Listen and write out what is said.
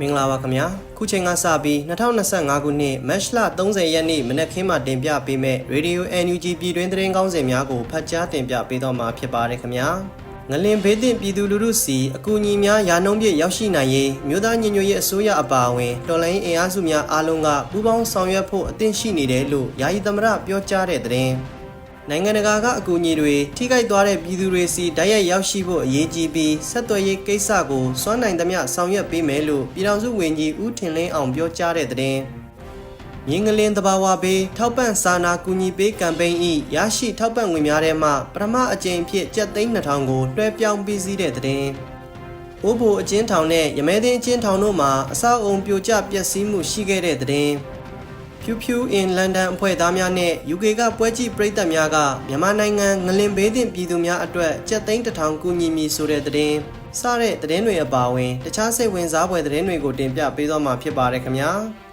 မင်္ဂလာပါခင်ဗျာခုချိန်ကစပြီး2025ခုနှစ်မတ်လ30ရက်နေ့မနက်ခင်းမှာတင်ပြပေးမဲ့ Radio NUG ပြည်တွင်းသတင်းကောင်းစင်များကိုဖတ်ကြားတင်ပြပေးတော့မှာဖြစ်ပါတယ်ခင်ဗျာငလင်ဘေးသင့်ပြည်သူလူထုစီအကူအညီများယာနှုံးပြည့်ရောက်ရှိနိုင်ရေးမြို့သားညီညွတ်ရေးအစိုးရအပါအဝင်တော်လိုင်းအင်အားစုများအားလုံးကပူးပေါင်းဆောင်ရွက်ဖို့အသင့်ရှိနေတယ်လို့ယာယီသမရပြောကြားတဲ့သတင်း နိုင်ငံတကာကအကူအညီတွေထိခိုက်သွားတဲ့ပြည်သူတွေစီတိုက်ရိုက်ရောက်ရှိဖို့အရေးကြီးပြီးဆက်သွယ်ရေးကိစ္စကိုစွမ်းနိုင်သမျှဆောင်ရွက်ပေးမယ်လို့ပြည်ထောင်စုဝန်ကြီးဦးထင်လင်းအောင်ပြောကြားတဲ့တဲ့မြင်းကလင်းတဘာဝဘေးထောက်ပံ့စာနာကူညီပေးကမ်ပိန်းဤရရှိထောက်ပံ့ငွေများထဲမှပထမအကြိမ်ဖြစ်ကျပ်သိန်း2000ကိုလွှဲပြောင်းပေးစည်းတဲ့တဲ့။အိုးဘိုအချင်းထောင်နဲ့ရမဲသိန်းအချင်းထောင်တို့မှာအဆောက်အုံပြိုကျပျက်စီးမှုရှိခဲ့တဲ့တဲ့။ Pew Pew in London အဖွဲ့သားများနဲ့ UK ကပွဲကြည့်ပရိသတ်များကမြန်မာနိုင်ငံငလင်ဘေးသင့်ပြည်သူများအတွက်ကြက်သိန်းတစ်ထောင်ကူညီမည်ဆိုတဲ့သတင်းစတဲ့သတင်းတွေအပါအဝင် တခြားစိတ်ဝင်စားဖွယ်သတင်းတွေကိုတင်ပြပေးသွားမှာဖြစ်ပါတယ်ခင်ဗျာ။